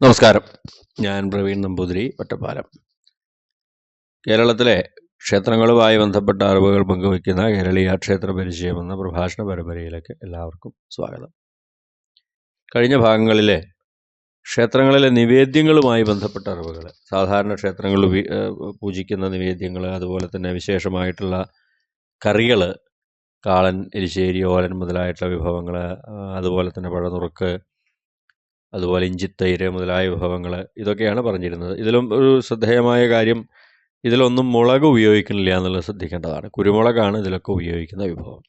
നമസ്കാരം. ഞാൻ പ്രവീൺ നമ്പൂതിരി ഒറ്റപ്പാലം. കേരളത്തിലെ ക്ഷേത്രങ്ങളുമായി ബന്ധപ്പെട്ട അറിവുകൾ പങ്കുവയ്ക്കുന്ന കേരളീയ ക്ഷേത്ര പരിചയം എന്ന പ്രഭാഷണ പരമ്പരയിലേക്ക് എല്ലാവർക്കും സ്വാഗതം. കഴിഞ്ഞ ഭാഗങ്ങളിലെ ക്ഷേത്രങ്ങളിലെ നിവേദ്യങ്ങളുമായി ബന്ധപ്പെട്ട അറിവുകൾ സാധാരണ ക്ഷേത്രങ്ങൾ പൂജിക്കുന്ന നിവേദ്യങ്ങൾ അതുപോലെ തന്നെ വിശേഷമായിട്ടുള്ള കറികൾ കാളൻ എരിശ്ശേരി ഓലൻ മുതലായിട്ടുള്ള വിഭവങ്ങൾ അതുപോലെ തന്നെ പഴനുറുക്ക് അതുപോലെ ഇഞ്ചിത്തൈര് മുതലായ വിഭവങ്ങൾ ഇതൊക്കെയാണ് പറഞ്ഞിരുന്നത്. ഇതിലും ഒരു ശ്രദ്ധേയമായ കാര്യം ഇതിലൊന്നും മുളക് ഉപയോഗിക്കുന്നില്ല എന്നുള്ളത് ശ്രദ്ധിക്കേണ്ടതാണ്. കുരുമുളകാണ് ഇതിലൊക്കെ ഉപയോഗിക്കുന്ന വിഭവം.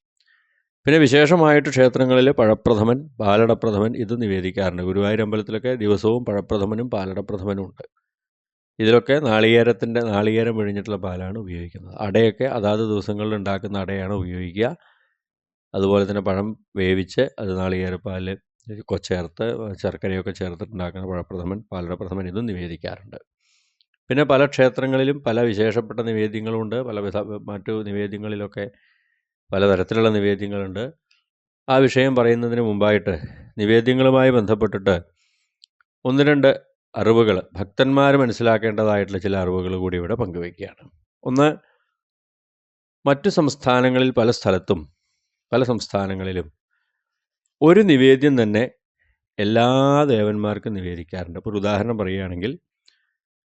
പിന്നെ വിശേഷമായിട്ട് ക്ഷേത്രങ്ങളിൽ പഴപ്രഥമൻ പാലടപ്രഥമൻ ഇത് നിവേദിക്കാറുണ്ട്. ഗുരുവായൂർ അമ്പലത്തിലൊക്കെ ദിവസവും പഴപ്രഥമനും പാലടപ്രഥമനും ഉണ്ട്. ഇതിലൊക്കെ നാളികേരത്തിന്റെ നാളികേരം പിഴിഞ്ഞിട്ടുള്ള പാലാണ് ഉപയോഗിക്കുന്നത്. അടയൊക്കെ അതാത് ദിവസങ്ങളിൽ ഉണ്ടാക്കുന്ന അടയാണ് ഉപയോഗിക്കുക. അതുപോലെ തന്നെ പഴം വേവിച്ച് അത് നാളികേരപ്പാൽ ചേർത്ത് ശർക്കരയൊക്കെ ചേർത്തിട്ടുണ്ടാക്കുന്ന പഴപ്രഥമൻ പാലടപ്രഥമൻ ഇതും നിവേദിക്കാറുണ്ട്. പിന്നെ പല ക്ഷേത്രങ്ങളിലും പല വിശേഷപ്പെട്ട നിവേദ്യങ്ങളുമുണ്ട് പല മറ്റു നിവേദ്യങ്ങളിലൊക്കെ പലതരത്തിലുള്ള നിവേദ്യങ്ങളുണ്ട്. ആ വിഷയം പറയുന്നതിന് മുമ്പായിട്ട് നിവേദ്യങ്ങളുമായി ബന്ധപ്പെട്ടിട്ട് ഒന്ന് രണ്ട് അറിവുകൾ ഭക്തന്മാർ മനസ്സിലാക്കേണ്ടതായിട്ടുള്ള ചില അറിവുകൾ കൂടി ഇവിടെ പങ്കുവയ്ക്കുകയാണ്. ഒന്ന് മറ്റു സംസ്ഥാനങ്ങളിൽ പല സ്ഥലത്തും പല സംസ്ഥാനങ്ങളിലും ഒരു നിവേദ്യം തന്നെ എല്ലാ ദേവന്മാർക്കും നിവേദിക്കാറുണ്ട്. ഇപ്പോൾ ഒരു ഉദാഹരണം പറയുകയാണെങ്കിൽ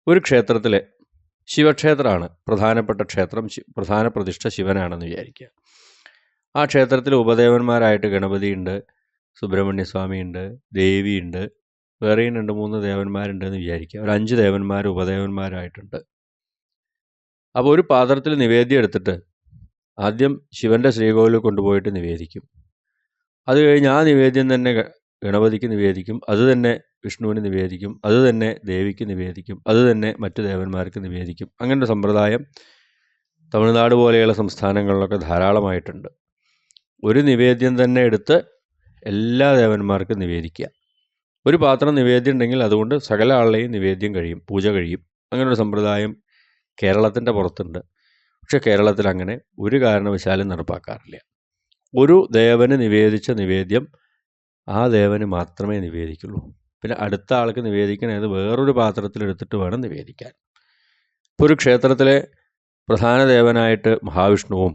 ഒരു ക്ഷേത്രത്തിലെ ശിവക്ഷേത്രമാണ് പ്രധാനപ്പെട്ട ക്ഷേത്രം പ്രധാന പ്രതിഷ്ഠ ശിവനാണെന്ന് വിചാരിക്കുക. ആ ക്ഷേത്രത്തിലെ ഉപദേവന്മാരായിട്ട് ഗണപതിയുണ്ട് സുബ്രഹ്മണ്യസ്വാമിയുണ്ട് ദേവിയുണ്ട് വേറെയും രണ്ട് മൂന്ന് ദേവന്മാരുണ്ടെന്ന് വിചാരിക്കുക. ഒരു അഞ്ച് ദേവന്മാർ ഉപദേവന്മാരായിട്ടുണ്ട്. അപ്പോൾ ഒരു പാത്രത്തിൽ നിവേദ്യം എടുത്തിട്ട് ആദ്യം ശിവന്റെ ശ്രീകോവിൽ കൊണ്ടുപോയിട്ട് നിവേദിക്കും. അത് കഴിഞ്ഞ് ആ നിവേദ്യം തന്നെ ഗണപതിക്ക് നിവേദിക്കും അത് തന്നെ വിഷ്ണുവിന് നിവേദിക്കും അത് തന്നെ ദേവിക്ക് നിവേദിക്കും അത് തന്നെ മറ്റു ദേവന്മാർക്ക് നിവേദിക്കും. അങ്ങനെ സമ്പ്രദായം തമിഴ്നാട് പോലെയുള്ള സംസ്ഥാനങ്ങളിലൊക്കെ ധാരാളമായിട്ടുണ്ട്. ഒരു നിവേദ്യം തന്നെ എടുത്ത് എല്ലാ ദേവന്മാർക്കും നിവേദിക്കുക. ഒരു പാത്രം നിവേദ്യം ഉണ്ടെങ്കിൽ അതുകൊണ്ട് സകല ആളുടെയും നിവേദ്യം കഴിയും പൂജ കഴിയും. അങ്ങനെ ഒരു സമ്പ്രദായം കേരളത്തിന്റെ പുറത്തുണ്ട്. പക്ഷേ കേരളത്തിൽ അങ്ങനെ ഒരു കാരണവശാലും നടപ്പാക്കാറില്ല. ഒരു ദേവന് നിവേദിച്ച നിവേദ്യം ആ ദേവന് മാത്രമേ നിവേദിക്കുള്ളൂ. പിന്നെ അടുത്ത ആൾക്ക് നിവേദിക്കണത് വേറൊരു പാത്രത്തിലെടുത്തിട്ട് വേണം നിവേദിക്കാൻ. ഇപ്പോൾ ഒരു ക്ഷേത്രത്തിലെ പ്രധാന ദേവനായിട്ട് മഹാവിഷ്ണുവും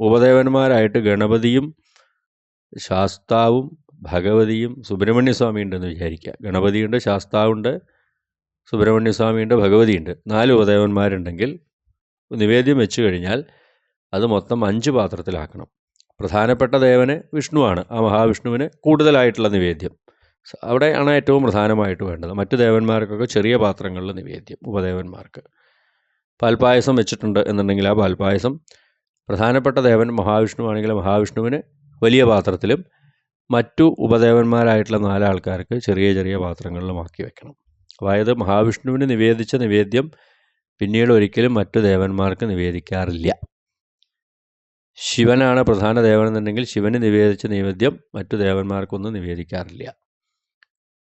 ഉപദേവന്മാരായിട്ട് ഗണപതിയും ശാസ്താവും ഭഗവതിയും സുബ്രഹ്മണ്യസ്വാമി ഉണ്ടെന്ന് വിചാരിക്കുക. ഗണപതിയുണ്ട് ശാസ്താവുണ്ട് സുബ്രഹ്മണ്യസ്വാമിയുണ്ട് ഭഗവതിയുണ്ട്. നാല് ഉപദേവന്മാരുണ്ടെങ്കിൽ നിവേദ്യം വെച്ച് കഴിഞ്ഞാൽ അത് മൊത്തം അഞ്ച് പാത്രത്തിലാക്കണം. പ്രധാനപ്പെട്ട ദേവന് വിഷ്ണുവാണ്. ആ മഹാവിഷ്ണുവിന് കൂടുതലായിട്ടുള്ള നിവേദ്യം. അവിടെയാണ് ഏറ്റവും പ്രധാനമായിട്ട് വേണ്ടത്. മറ്റു ദേവന്മാർക്കൊക്കെ ചെറിയ പാത്രങ്ങളിൽ നിവേദ്യം ഉപദേവന്മാർക്ക്. പാൽപ്പായസം വെച്ചിട്ടുണ്ട് എന്നുണ്ടെങ്കിൽ ആ പാൽപ്പായസം പ്രധാനപ്പെട്ട ദേവൻ മഹാവിഷ്ണു ആണെങ്കിൽ മഹാവിഷ്ണുവിന് വലിയ പാത്രത്തിലും മറ്റു ഉപദേവന്മാരായിട്ടുള്ള നാലാൾക്കാർക്ക് ചെറിയ ചെറിയ പാത്രങ്ങളിലുമാക്കി വെക്കണം. അതായത് മഹാവിഷ്ണുവിന് നിവേദിച്ച നിവേദ്യം പിന്നീട് ഒരിക്കലും മറ്റു ദേവന്മാർക്ക് നിവേദിക്കാറില്ല. ശിവനാണ് പ്രധാന ദേവൻ എന്നുണ്ടെങ്കിൽ ശിവന് നിവേദിച്ച നൈവേദ്യം മറ്റു ദേവന്മാർക്കൊന്നും നിവേദിക്കാറില്ല.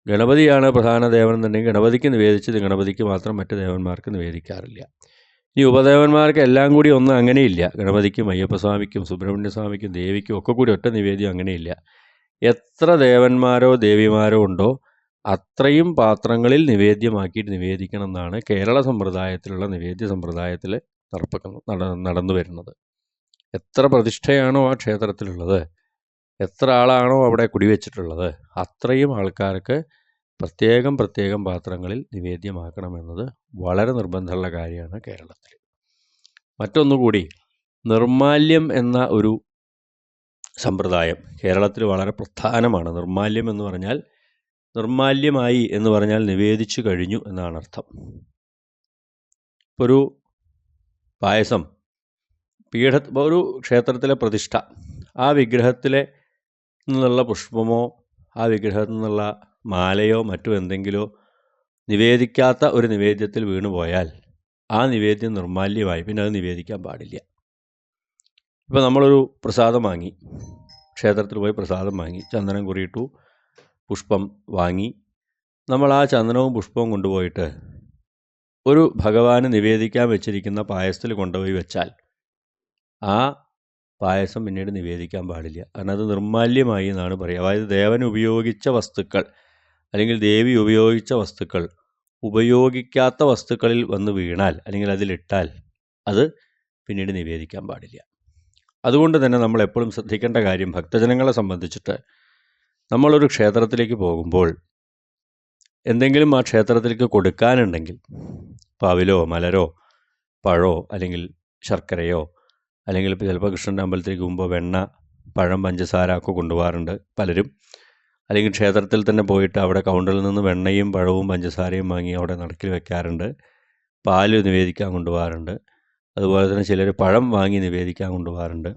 ഗണപതിയാണ് പ്രധാന ദേവൻ എന്നുണ്ടെങ്കിൽ ഗണപതിക്ക് നിവേദിച്ചത് ഗണപതിക്ക് മാത്രം മറ്റു ദേവന്മാർക്ക് നിവേദിക്കാറില്ല. ഈ ഉപദേവന്മാർക്ക് എല്ലാം കൂടി ഒന്നും അങ്ങനെയില്ല. ഗണപതിക്കും അയ്യപ്പസ്വാമിക്കും സുബ്രഹ്മണ്യസ്വാമിക്കും ദേവിക്കും ഒക്കെ കൂടി ഒറ്റ നിവേദ്യം അങ്ങനെയില്ല. എത്ര ദേവന്മാരോ ദേവിമാരോ ഉണ്ടോ അത്രയും പാത്രങ്ങളിൽ നിവേദ്യമാക്കിയിട്ട് നിവേദിക്കണം എന്നാണ് കേരള സമ്പ്രദായത്തിലുള്ള നിവേദ്യ സമ്പ്രദായത്തിൽ നടപ്പിക്കുന്നു നട നടന്നു വരുന്നത് എത്ര പ്രതിഷ്ഠയാണോ ആ ക്ഷേത്രത്തിലുള്ളത്? എത്ര ആളാണോ അവിടെ കുടിവെച്ചിട്ടുള്ളത്? അത്രയും ആൾക്കാർക്ക് പ്രത്യേകം പ്രത്യേകം പാത്രങ്ങളിൽ നിവേദ്യമാക്കണമെന്നത് വളരെ നിർബന്ധമുള്ള കാര്യമാണ് കേരളത്തിൽ. മറ്റൊന്നുകൂടി നിർമാല്യം എന്ന ഒരു സമ്പ്രദായം കേരളത്തിൽ വളരെ പ്രധാനമാണ്. നിർമാല്യം എന്ന് പറഞ്ഞാൽ നിർമാല്യമായി എന്ന് പറഞ്ഞാൽ നിവേദിച്ചു കഴിഞ്ഞു എന്നാണ് അർത്ഥം. ഒരു പായസം പീഠ ഒരു ക്ഷേത്രത്തിലെ പ്രതിഷ്ഠ. ആ വിഗ്രഹത്തിലെ നിന്നുള്ള പുഷ്പമോ ആ വിഗ്രഹത്തിൽ നിന്നുള്ള മാലയോ മറ്റോ എന്തെങ്കിലോ നിവേദിക്കാത്ത ഒരു നിവേദ്യത്തിൽ വീണുപോയാൽ ആ നിവേദ്യം നിർമാല്യമായി. പിന്നെ അത് നിവേദിക്കാൻ പാടില്ല. ഇപ്പോൾ നമ്മളൊരു പ്രസാദം വാങ്ങി. ക്ഷേത്രത്തിൽ പോയി പ്രസാദം വാങ്ങി. ചന്ദനം കുറിയിട്ടു പുഷ്പം വാങ്ങി. നമ്മൾ ആ ചന്ദനവും പുഷ്പവും കൊണ്ടുപോയിട്ട് ഒരു ഭഗവാന് നിവേദിക്കാൻ വെച്ചിരിക്കുന്ന പായസത്തിൽ കൊണ്ടുപോയി വെച്ചാൽ ആ പായസം പിന്നീട് നിവേദിക്കാൻ പാടില്ല. കാരണം അത് നിർമാല്യമായി എന്നാണ് പറയുക. അതായത് ദേവൻ ഉപയോഗിച്ച വസ്തുക്കൾ അല്ലെങ്കിൽ ദേവി ഉപയോഗിച്ച വസ്തുക്കൾ ഉപയോഗിക്കാത്ത വസ്തുക്കളിൽ വന്ന് വീണാൽ അല്ലെങ്കിൽ അതിലിട്ടാൽ അത് പിന്നീട് നിവേദിക്കാൻ പാടില്ല. അതുകൊണ്ട് തന്നെ നമ്മൾ എപ്പോഴും ശ്രദ്ധിക്കേണ്ട കാര്യം ഭക്തജനങ്ങളെ സംബന്ധിച്ചിട്ട് നമ്മളൊരു ക്ഷേത്രത്തിലേക്ക് പോകുമ്പോൾ എന്തെങ്കിലും ആ ക്ഷേത്രത്തിലേക്ക് കൊടുക്കാനുണ്ടെങ്കിൽ പാവിലോ മലരോ പഴോ അല്ലെങ്കിൽ ശർക്കരയോ അല്ലെങ്കിൽ ചിലപ്പോൾ കൃഷ്ണന്റെ അമ്പലത്തിലേക്ക് പോകുമ്പോൾ വെണ്ണ പഴം പഞ്ചസാര ഒക്കെ കൊണ്ടുപോകാറുണ്ട് പലരും. അല്ലെങ്കിൽ ക്ഷേത്രത്തിൽ തന്നെ പോയിട്ട് അവിടെ കൗണ്ടറിൽ നിന്ന് വെണ്ണയും പഴവും പഞ്ചസാരയും വാങ്ങി അവിടെ നടക്കിൽ വെക്കാറുണ്ട്. പാൽ നിവേദിക്കാൻ കൊണ്ടുപോകാറുണ്ട്. അതുപോലെ തന്നെ ചിലർ പഴം വാങ്ങി നിവേദിക്കാൻ കൊണ്ടുപോകാറുണ്ട്.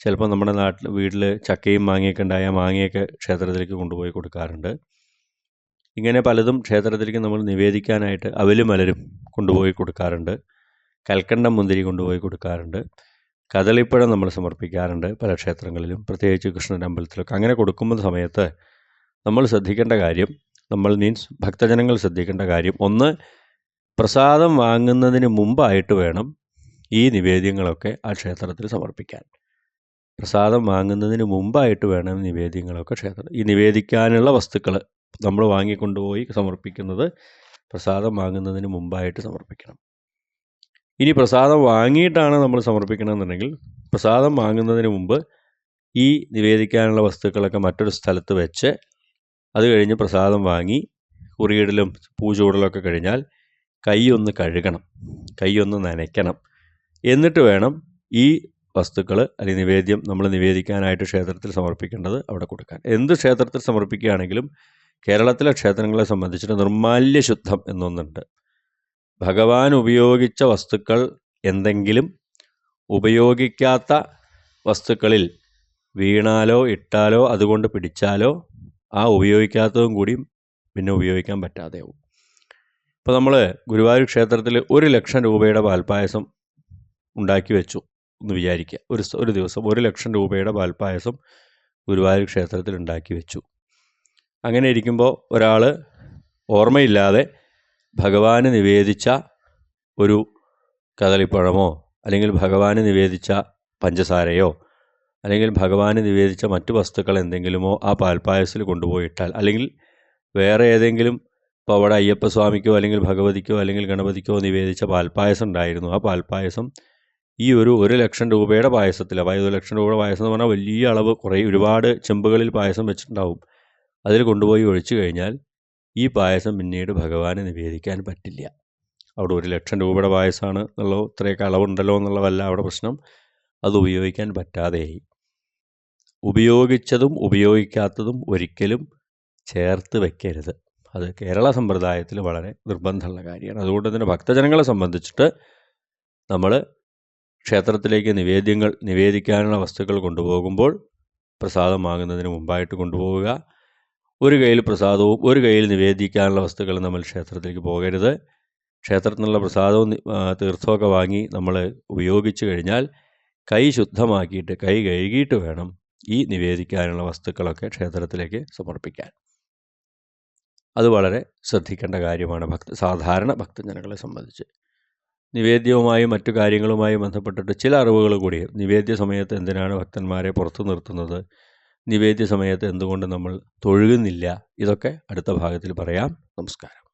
ചിലപ്പോൾ നമ്മുടെ നാട്ടിൽ വീട്ടിൽ ചക്കയും മാങ്ങയൊക്കെ ഉണ്ടായാൽ മാങ്ങയൊക്കെ ക്ഷേത്രത്തിലേക്ക് കൊണ്ടുപോയി കൊടുക്കാറുണ്ട്. ഇങ്ങനെ പലതും ക്ഷേത്രത്തിലേക്ക് നമ്മൾ നിവേദിക്കാനായിട്ട് അവലും മലരും കൊണ്ടുപോയി കൊടുക്കാറുണ്ട്. കൽക്കണ്ടം മുന്തിരി കൊണ്ടുപോയി കൊടുക്കാറുണ്ട്. കദളിപ്പഴം നമ്മൾ സമർപ്പിക്കാറുണ്ട് പല ക്ഷേത്രങ്ങളിലും. പ്രത്യേകിച്ച് കൃഷ്ണന്റെ അമ്പലത്തിലൊക്കെ. അങ്ങനെ കൊടുക്കുന്ന സമയത്ത് നമ്മൾ ശ്രദ്ധിക്കേണ്ട കാര്യം നമ്മൾ മീൻസ് ഭക്തജനങ്ങൾ ശ്രദ്ധിക്കേണ്ട കാര്യം ഒന്ന് പ്രസാദം വാങ്ങുന്നതിന് മുമ്പായിട്ട് വേണം ഈ നിവേദ്യങ്ങളൊക്കെ ആ ക്ഷേത്രത്തിൽ സമർപ്പിക്കാൻ. പ്രസാദം വാങ്ങുന്നതിന് മുമ്പായിട്ട് വേണം നിവേദ്യങ്ങളൊക്കെ ക്ഷേത്രം ഈ നിവേദിക്കാനുള്ള വസ്തുക്കൾ നമ്മൾ വാങ്ങിക്കൊണ്ടുപോയി സമർപ്പിക്കുന്നത് പ്രസാദം വാങ്ങുന്നതിന് മുമ്പായിട്ട് സമർപ്പിക്കണം. ഇനി പ്രസാദം വാങ്ങിയിട്ടാണ് നമ്മൾ സമർപ്പിക്കണമെന്നുണ്ടെങ്കിൽ പ്രസാദം വാങ്ങുന്നതിന് മുമ്പ് ഈ നിവേദിക്കാനുള്ള വസ്തുക്കളൊക്കെ മറ്റൊരു സ്ഥലത്ത് വെച്ച് അത് കഴിഞ്ഞ് പ്രസാദം വാങ്ങി കുറിയിടലും പൂചൂടലൊക്കെ കഴിഞ്ഞാൽ കൈയൊന്ന് കഴുകണം കൈയൊന്ന് നനയ്ക്കണം. എന്നിട്ട് വേണം ഈ വസ്തുക്കൾ അല്ലെങ്കിൽ നിവേദ്യം നമ്മൾ നിവേദിക്കാനായിട്ട് ക്ഷേത്രത്തിൽ സമർപ്പിക്കേണ്ടത് അവിടെ കൊടുക്കാൻ. എന്ത് ക്ഷേത്രത്തിൽ സമർപ്പിക്കുകയാണെങ്കിലും കേരളത്തിലെ ക്ഷേത്രങ്ങളെ സംബന്ധിച്ചിട്ട് നിർമാല്യ ശുദ്ധം എന്നൊന്നുണ്ട്. ഭഗവാൻ ഉപയോഗിച്ച വസ്തുക്കൾ എന്തെങ്കിലും ഉപയോഗിക്കാത്ത വസ്തുക്കളിൽ വീണാലോ ഇട്ടാലോ അതുകൊണ്ട് പിടിച്ചാലോ ആ ഉപയോഗിക്കാത്തതും കൂടി പിന്നെ ഉപയോഗിക്കാൻ പറ്റാതെയാവും. ഇപ്പോൾ നമ്മൾ ഗുരുവായൂർ ക്ഷേത്രത്തിൽ ഒരു ലക്ഷം രൂപയുടെ പാൽപ്പായസം ഉണ്ടാക്കി വെച്ചു എന്ന് വിചാരിക്കുക. ഒരു ഒരു ദിവസം ഒരു ലക്ഷം രൂപയുടെ പാൽപ്പായസം ഗുരുവായൂർ ക്ഷേത്രത്തിൽ ഉണ്ടാക്കി വെച്ചു. അങ്ങനെ ഇരിക്കുമ്പോൾ ഒരാൾ ഓർമ്മയില്ലാതെ ഭഗവാന് നിവേദിച്ച ഒരു കദളിപ്പഴമോ അല്ലെങ്കിൽ ഭഗവാന് നിവേദിച്ച പഞ്ചസാരയോ അല്ലെങ്കിൽ ഭഗവാന് നിവേദിച്ച മറ്റു വസ്തുക്കൾ എന്തെങ്കിലുമോ ആ പാൽപ്പായസിൽ കൊണ്ടുപോയിട്ടാൽ അല്ലെങ്കിൽ വേറെ ഏതെങ്കിലും ഇപ്പോൾ അവിടെ അയ്യപ്പസ്വാമിക്കോ അല്ലെങ്കിൽ ഭഗവതിക്കോ അല്ലെങ്കിൽ ഗണപതിക്കോ നിവേദിച്ച പാൽപ്പായസം ഉണ്ടായിരുന്നു. ആ പാൽപ്പായസം ഈ ഒരു ഒരു ലക്ഷം രൂപയുടെ പായസത്തിൽ അതായത് ഒരു ലക്ഷം രൂപയുടെ പായസം എന്ന് പറഞ്ഞാൽ വലിയ അളവ് കുറേ ഒരുപാട് ചെമ്പുകളിൽ പായസം വെച്ചിട്ടുണ്ടാവും. അതിൽ കൊണ്ടുപോയി ഒഴിച്ചു കഴിഞ്ഞാൽ ഈ പായസം പിന്നീട് ഭഗവാന് നിവേദിക്കാൻ പറ്റില്ല. അവിടെ ഒരു ലക്ഷം രൂപയുടെ പായസമാണ് എന്നുള്ള ഇത്രയൊക്കെ അളവുണ്ടല്ലോ എന്നുള്ളതല്ല അവിടെ പ്രശ്നം. അത് ഉപയോഗിക്കാൻ പറ്റാതെയായി. ഉപയോഗിച്ചതും ഉപയോഗിക്കാത്തതും ഒരിക്കലും ചേർത്ത് വെക്കരുത്. അത് കേരള സമ്പ്രദായത്തിൽ വളരെ നിർബന്ധമുള്ള കാര്യമാണ്. അതുകൊണ്ട് തന്നെ ഭക്തജനങ്ങളെ സംബന്ധിച്ചിട്ട് നമ്മൾ ക്ഷേത്രത്തിലേക്ക് നിവേദ്യങ്ങൾ നിവേദിക്കാനുള്ള വസ്തുക്കൾ കൊണ്ടുപോകുമ്പോൾ പ്രസാദം വാങ്ങുന്നതിന് മുമ്പായിട്ട് കൊണ്ടുപോവുക. ഒരു കയ്യിൽ പ്രസാദവും ഒരു കയ്യിൽ നിവേദിക്കാനുള്ള വസ്തുക്കളും നമ്മൾ ക്ഷേത്രത്തിലേക്ക് പോകരുത്. ക്ഷേത്രത്തിൽ നിന്നുള്ള പ്രസാദവും തീർത്ഥമൊക്കെ വാങ്ങി നമ്മൾ ഉപയോഗിച്ചു കഴിഞ്ഞാൽ കൈ ശുദ്ധമാക്കിയിട്ട് കൈ കഴുകിയിട്ട് വേണം ഈ നിവേദിക്കാനുള്ള വസ്തുക്കളൊക്കെ ക്ഷേത്രത്തിലേക്ക് സമർപ്പിക്കാൻ. അത് വളരെ ശ്രദ്ധിക്കേണ്ട കാര്യമാണ് ഭക്ത സാധാരണ ഭക്തജനങ്ങളെ സംബന്ധിച്ച്. നിവേദ്യവുമായും മറ്റു കാര്യങ്ങളുമായും ബന്ധപ്പെട്ടിട്ട് ചില അറിവുകൾ കൂടി. നിവേദ്യ സമയത്ത് എന്തിനാണ് ഭക്തന്മാരെ പുറത്തു നിർത്തുന്നത്? നിവേദ്യ സമയത്ത് എന്തുകൊണ്ട് നമ്മൾ തൊഴുകുന്നില്ല? ഇതൊക്കെ അടുത്ത ഭാഗത്തിൽ പറയാം. നമസ്കാരം.